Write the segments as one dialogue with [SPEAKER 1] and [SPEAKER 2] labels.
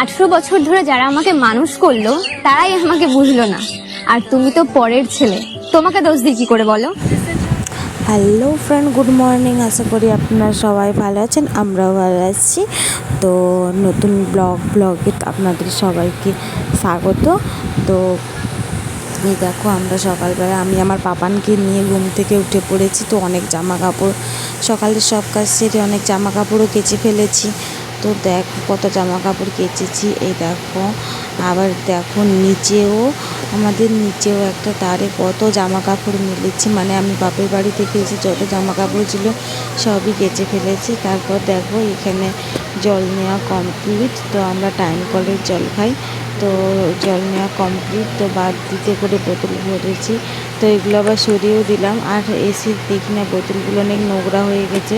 [SPEAKER 1] আঠেরো বছর ধরে যারা আমাকে মানুষ করল, তারাই আমাকে বুঝলো না। আর তুমি তো পরের ছেলে। তোমাকে দোষ দিই কি করে বলো?
[SPEAKER 2] হ্যালো ফ্রেন্ড গুড মর্নিং আশা করি আপনারা সবাই ভালো আছেন, আমরাও ভালো আছি। তো নতুন ব্লগ, ব্লগে আপনাদের সবাইকে স্বাগত। তো এই দেখো, আমরা সকালবেলা, আমি আমার পাপানকে নিয়ে ঘুম থেকে উঠে পড়েছি। তো অনেক জামা কাপড় সকালে সব কাজ সেরে অনেক জামা কাপড়ও কেচে ফেলেছি। তো দেখো, কত জামা কাপড় কেচেছি, এই দেখো। আবার দেখো, নিচেও, আমাদের নিচেও একটা তারে কত জামা কাপড় মিলেছি। মানে আমি বাপের বাড়ি থেকে এসে যত জামা কাপড় ছিল সবই কেচে ফেলেছি। তারপর দেখো, এখানে জল নেওয়া কমপ্লিট তো আমরা টাইম কলের জল খাই। তো জল নেওয়া কমপ্লিট তো বাদ দিতে করে বোতল ভরেছি। তো এগুলো আবার সরিয়েও দিলাম। আর এসি দেখি না, বোতলগুলো অনেক নোংরা হয়ে গেছে।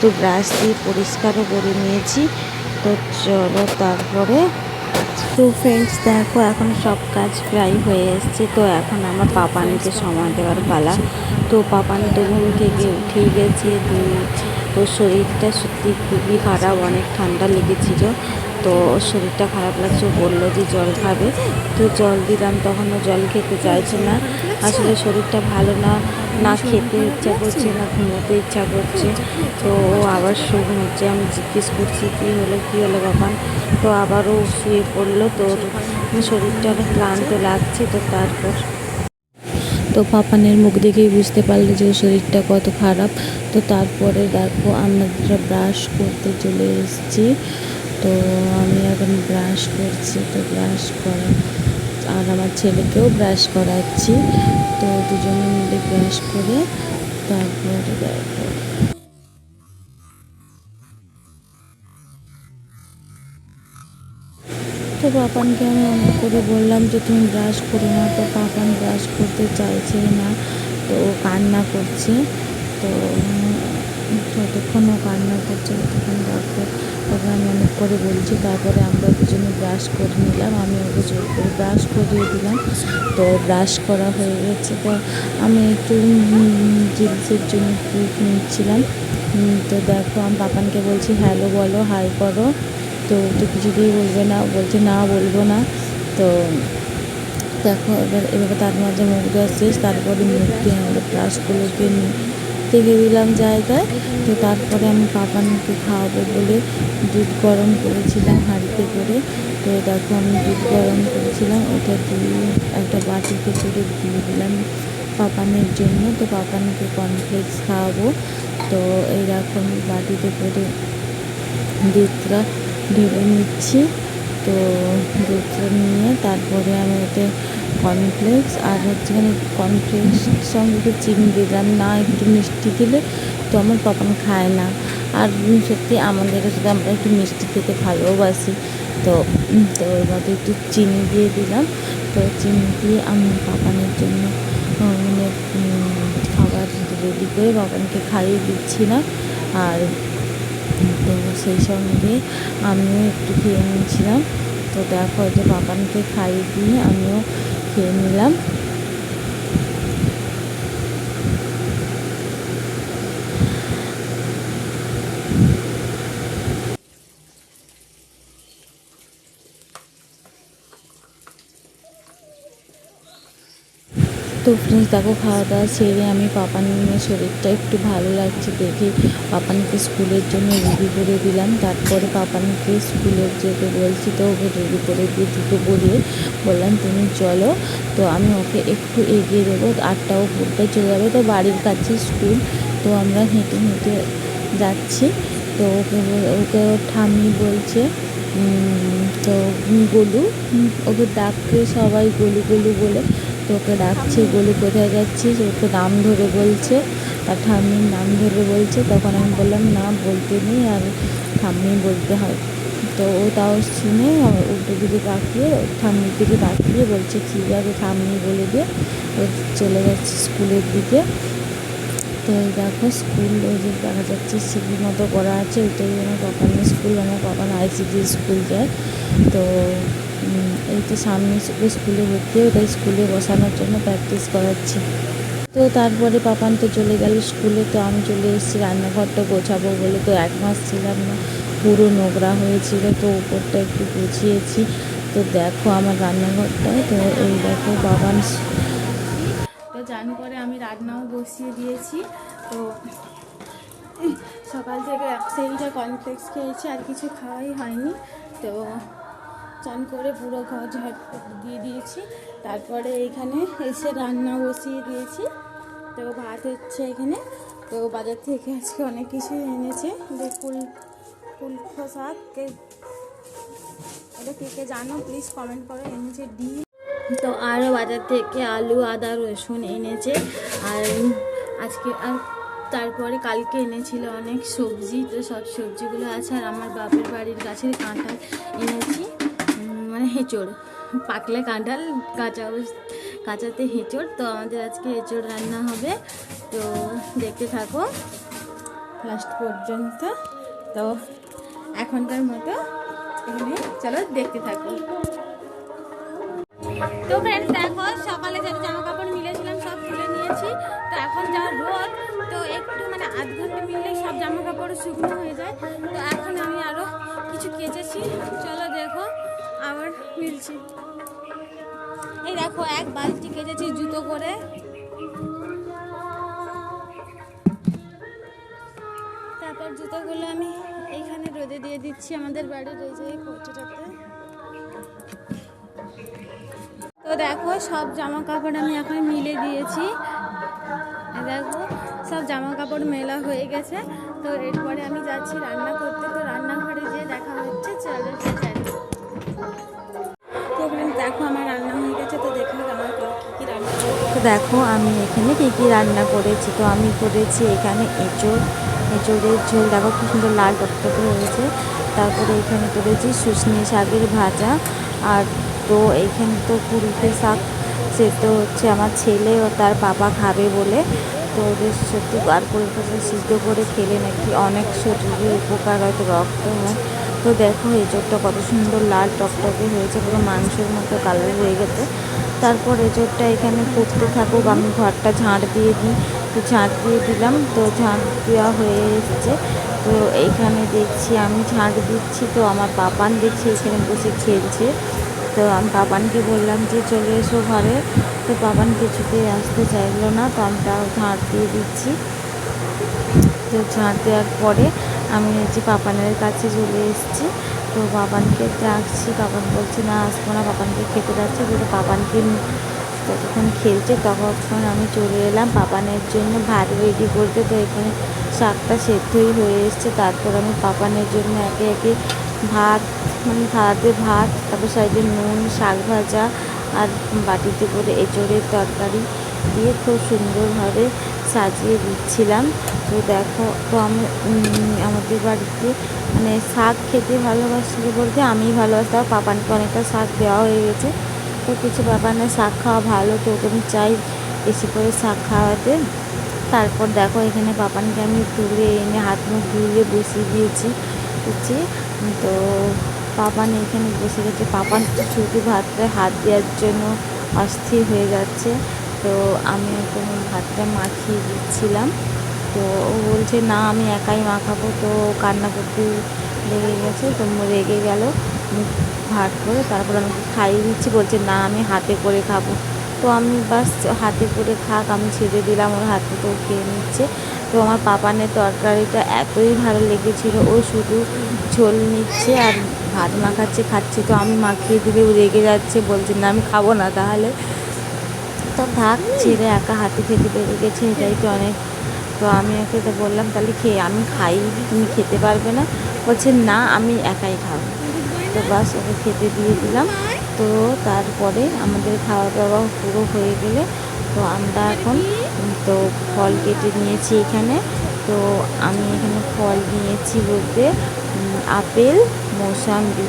[SPEAKER 2] তো ব্রাশ দিয়ে পরিষ্কারও করে নিয়েছি। তো চলো তারপরে তো ফ্রেন্ডস দেখো এখন সব কাজ প্রায় হয়ে এসছে। তো এখন আমার পাপানিকে সময় দেওয়ার পালা। তো পাপানি তো ঘুম থেকে উঠেই গেছে। তো শরীরটা সত্যি খুবই খারাপ, অনেক ঠান্ডা লেগেছিল। তো শরীরটা খারাপ লাগছে বলল যে জল খাবে। তো জল দিলাম তখন ও জল খেতে চাইছে না। আসলে শরীরটা ভালো না না খেতে ইচ্ছা করছে, না ঘুমোতে ইচ্ছা করছে। তো ও আবার শুয়ে ঘুমোচ্ছে। আমি জিজ্ঞেস করছি, কী হলো কী হলো বাবান তো আবারও শুয়ে পড়ল। তো শরীরটা অনেক ক্লান্ত লাগছে, তো তারপর তো পাপানের মুখ দেখেই বুঝতে পারল যে শরীরটা কত খারাপ। তো তারপরে দেখো, আমরা ব্রাশ করতে চলে এসেছি। তো আমি এখন ব্রাশ করছি, তো ব্রাশ করা আর আমার ছেলেকেও ব্রাশ করাচ্ছি। তো দুজনে মিলে ব্রাশ করে তারপরে তো পাপানকে আমি অনেক করে বললাম যে, তুমি ব্রাশ করো না। তো পাপান ব্রাশ করতে চাইছে না, তো কান্না করছে। তো যতক্ষণ ও কান্না করছে, ততক্ষণ দেখো আমি অনেক করে বলছি, তারপরে আমরা দুজনে ব্রাশ করে নিলাম, আমি ওকে জোর করে ব্রাশ করিয়ে দিলাম, তো ব্রাশ করা হয়ে গেছে। তো আমি একটু জিন্সের জন্য ক্লিপ নিচ্ছিলাম। তো দেখো, আমি পাপানকে বলছি হ্যালো বলো হাই করো। তো তো কিছুতেই বলবে না বলছে, না, বলব না। তো দেখো, এবার, এভাবে তার মাঝে মুখ দেওয়া শেষ, তারপরে মুখ দিয়ে আমরা ব্রাশগুলোকে থেকে দিলাম জায়গায়। তো তারপরে আমি পাপানকে খাওয়াবো বলে দুধ গরম করেছিলাম হাঁড়িতে করে। তো দেখো আমি দুধ গরম করেছিলাম, ওটা দিয়ে একটা বাটিতে করে দিয়ে দিলাম পাপানের জন্য। তো পাপানকে কর্নফ্লেক্স খাওয়াবো। তো এই দেখো আমি বাটিতে করে দুধটা ঢেলে নিচ্ছি। তো দুধটা নিয়ে তারপরে আমি ওতে কর্নফ্লেক্স আর হচ্ছে মানে কর্নফ্লেক্স সঙ্গে একটু চিনি দিলাম। না একটু মিষ্টি দিলে তো আমার পাপান খায় না। আর সত্যি আমাদের সাথে আমরা একটু মিষ্টি খেতে ভালোবাসি। তো তো এর মধ্যে একটু চিনি দিয়ে দিলাম। তো চিনি দিয়ে আমি পাপানের জন্য মানে খাবার রেডি করে বাবানকে খাইয়ে দিচ্ছিলাম আর তো সেই সঙ্গে আমিও একটু খেয়ে নিয়েছিলাম। তো দেখো যে বাবানকে খাইয়ে দিয়ে আমিও খেয়ে নিলাম। তো ফ্রেন্ডস দেখো খাওয়া দাওয়া সেরে আমি পাপানের শরীরটা একটু ভালো লাগছে দেখে। পাপানকে স্কুলের জন্য রেডি করে দিলাম। তারপরে পাপানকে স্কুলের যেতে বলছি তো, ওকে রেডি করে দিয়ে দুটো পরিয়ে বললাম, তুমি চলো, তো আমি ওকে একটু এগিয়ে দেবো। আটটাও পড়তে চলে যাবে তো বাড়ির কাছে স্কুল তো আমরা হেঁটে হেঁটে যাচ্ছি। তো ওকে ওকে ঠাম্মি বলছে তো গোলু, ওকে ডাকতে সবাই গলু গলু বলে ওকে ডাকছে গোলু কোথায় যাচ্ছিস? ওকে নাম ধরে বলছে। তার ঠাম্মির নাম ধরে বলছে। তখন আমি বললাম, না, বলতে নেই আর ঠাম্মি বলতে হয়। তো ও তাও শুনে উল্টো দিকে তাকিয়ে, ঠাম্মির দিকে তাকিয়ে বলছে, ঠিক আছে, ঠাম্মি বলে দিয়ে ও চলে যাচ্ছে স্কুলের দিকে। তো দেখো, স্কুল ওই যে দেখা যাচ্ছে সিঁড়ির মতো করা আছে। ওইটাই আমার পাপানের স্কুল, আমার পাপান আইসিডি স্কুল যায়। তো এই তো সামনে স্কুলে ভর্তি হয়ে স্কুলে বসানোর জন্য প্র্যাকটিস করাচ্ছি। তো তারপরে পাপান তো চলে গেল স্কুলে, তো আমি চলে এসেছি, রান্নাঘরটা গোছাবো বলে তো এক মাস ছিলাম না, পুরো নোংরা হয়েছিল, তো উপরটা একটু গুছিয়েছি। তো দেখো আমার রান্নাঘরটা, তো এই দেখো বাবান
[SPEAKER 3] তো চান করে আমি রান্নাও বসিয়ে দিয়েছি। তো সকাল থেকে এক সেইটা কনফ্লেক্স খেয়েছি, আর কিছু খাওয়াই হয়নি। তো চান করে পুরো ঘর ঝাড় দিয়ে দিয়েছি। তারপরে এইখানে এসে রান্না বসিয়ে দিয়েছি। তো ভাত হচ্ছে এখানে। তো বাজার থেকে আজকে অনেক কিছু এনেছে। যে ফুল ফুলকো শাক এটা কে কে জানো? প্লিজ কমেন্ট করো, এনেছে ডিম। তো আরও বাজার থেকে আলু, আদা, রসুন এনেছে। আর আজকে, আর তারপরে কালকে এনেছিল অনেক সবজি। তো সব সবজিগুলো আছে। আর আমার বাপের বাড়ির গাছের কাঁঠাল এনেছি। হেঁচড়, পাকলে কাঁঠাল, কাঁচা কাঁচাতে হেঁচড়। তো আমাদের আজকে হেঁচড় রান্না হবে। তো দেখতে থাকো। লাস্ট পর্যন্ত। তো এখনকার মতো এখানে চলো দেখতে থাকো। তো ফ্রেন্ডস দেখো, সকালে যে জামা কাপড় মিলেছিলাম, সব তুলে নিয়েছি। তো এখন যা রোদ, তো একটু মানে আধ ঘণ্টা মিললেই সব জামা কাপড় শুকনো হয়ে যায়। তো এখন আমি আরও কিছু কেচেছি। চলো বালতি কেচেছি জুতো করে। তারপর জুতোগুলো আমি এইখানে রোদে দিয়ে দিচ্ছি আমাদের বাড়ির এই যে তো দেখো, সব জামা কাপড় আমি এখন মিলে দিয়েছি। দেখো, সব জামা কাপড় মেলা হয়ে গেছে। তো এরপরে আমি যাচ্ছি রান্না করতে। তো রান্নাঘরে যেয়ে দেখা হচ্ছে, চলো। তো দেখো,
[SPEAKER 2] আমি এখানে কী কী রান্না করেছি। তো আমি করেছি এখানে এঁচড়, এঁচড়ের ঝোল। দেখো কি সুন্দর লাল টকটকে হয়েছে। তারপরে এখানে করেছি শুশনি শাকের ভাজা। আর তো এইখানে তো কুড়িতে শাক সে তো হচ্ছে। আমার ছেলে ও তার বাবা খাবে বলে। তো ওদের সত্যি আর করে সিদ্ধ করে খেলে নাকি অনেক শরীরে উপকার হয়, তো রক্ত হয়। তো দেখো এঁচড়টা কত সুন্দর লাল টকটকে হয়েছে। পুরো মাংসের মতো কালার হয়ে গেছে। তারপর এঁচড়টা এখানে করতে থাকুক, আমি ঘরটা ঝাঁট দিয়ে দিই, তো ঝাঁট দিয়ে দিলাম, তো ঝাঁট দেওয়া হয়ে এসছে। তো এইখানে দেখছি আমি ঝাঁট দিচ্ছি, তো আমার পাপান দেখছি এখানে বসে খেলছে। তো আমি পাপানকে বললাম যে, চলে এসো ঘরে। তো পাপান কিছুতেই আসতে চাইলো না, তো আমি তাও ঝাঁট দিয়ে দিচ্ছি। তো ঝাঁট দেওয়ার পরে আমি হচ্ছে পাপানের কাছে চলে এসেছি। তো বাবানকে ডাকছি বাবান বলছে, না, আসব না পাপানকে খেতে যাচ্ছে। তো পাপানকে নিয়ে ততক্ষণ খেলছে তখন আমি চলে এলাম। পাপানের জন্য ভাত রেডি করতে তো এখানে শাকটা সেদ্ধই হয়ে এসছে। তারপর আমি পাপানের জন্য একে একে ভাত মানে ভাতে ভাত, তারপর সাইডে নুন, শাক ভাজা আর বাটিতে করে এঁচড়ের তরকারি দিয়ে খুব সুন্দরভাবে সাজিয়ে দিচ্ছিলাম। তো দেখো, তো আমি আমাদের বাড়িতে মানে শাক খেতে ভালোবাসি বলতে আমি ভালোবাসতাম। পাপানকে অনেকটা শাক দেওয়া হয়ে গেছে। তো কিছু পাপানের শাক খাওয়া ভালো, তো ওকে আমি চাই বেশি করে শাক খাওয়াতে। তারপর দেখো, এখানে পাপানকে আমি তুলে এনে হাত মুখ ধুয়ে বসিয়ে দিয়েছি। হচ্ছে তো পাপান এখানে বসে গেছে। পাপান ছুটি শুধু ভাতটা হাত দেওয়ার জন্য অস্থির হয়ে যাচ্ছে। তো আমি এখন ভাতটা মাখিয়ে দিচ্ছিলাম। তো ও বলছে, না, আমি একাই মাখাবো। তো কান্না করতে লেগে গেছে, তো রেগে গেল। মুখ ভাত করে তারপর আমাকে খাইয়ে দিচ্ছি, বলছে, না, আমি হাতে করে খাব। তো আমি বাস হাতে করে খাক, আমি ছেড়ে দিলাম, ওর হাতে তো খেয়ে নিচ্ছে। তো আমার পাপানের তরকারিটা এতই ভালো লেগেছিল, ও শুধু ঝোল নিচ্ছে আর ভাত মাখাচ্ছে, খাচ্ছে। তো আমি মাখিয়ে দিলে ও রেগে যাচ্ছে, বলছে, না, আমি খাব না তাহলে। তো থাক, ছেড়ে একা হাতে খেতে পেরে গেছে, এটাই তো অনেক। তো আমি ওকে তো বললাম, তাহলে খেয়ে, আমি খাই, তুমি খেতে পারবে না। বলছে, না, আমি একাই খাব। তো বাস ওকে খেতে দিয়ে দিলাম। তো তারপরে আমাদের খাওয়া দাওয়া পুরো হয়ে গেলে, তো আমরা এখন, তো ফল কেটে নিয়েছি এখানে। তো আমি এখানে ফল নিয়েছি বলতে আপেল, মৌসাম্বি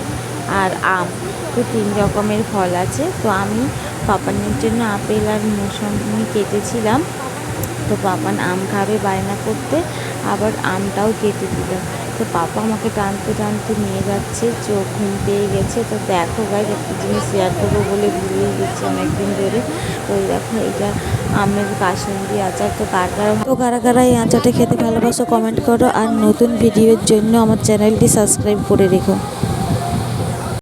[SPEAKER 2] আর আম। তো তিন রকমের ফল আছে। তো আমি পাপানের জন্য আপেল আর মৌসুমি কেটেছিলাম। তো পাপান আম খাবে, বায়না করতে। আবার আমটাও কেটে দিলাম তো পাপা আমাকে টানতে টানতে নিয়ে যাচ্ছে, চোখ ঘুম পেয়ে গেছে। তো দেখো গাই একটা জিনিস শেয়ার করব বলে ভুলিয়ে গেছি অনেকদিন ধরে। তো দেখো, এটা আমের কাসুন্দি আচার। তো কার, কারা, তো কারা কারা এই আচারটা খেতে ভালোবাসো কমেন্ট করো। আর নতুন ভিডিওর জন্য আমার চ্যানেলটি সাবস্ক্রাইব করে রেখো।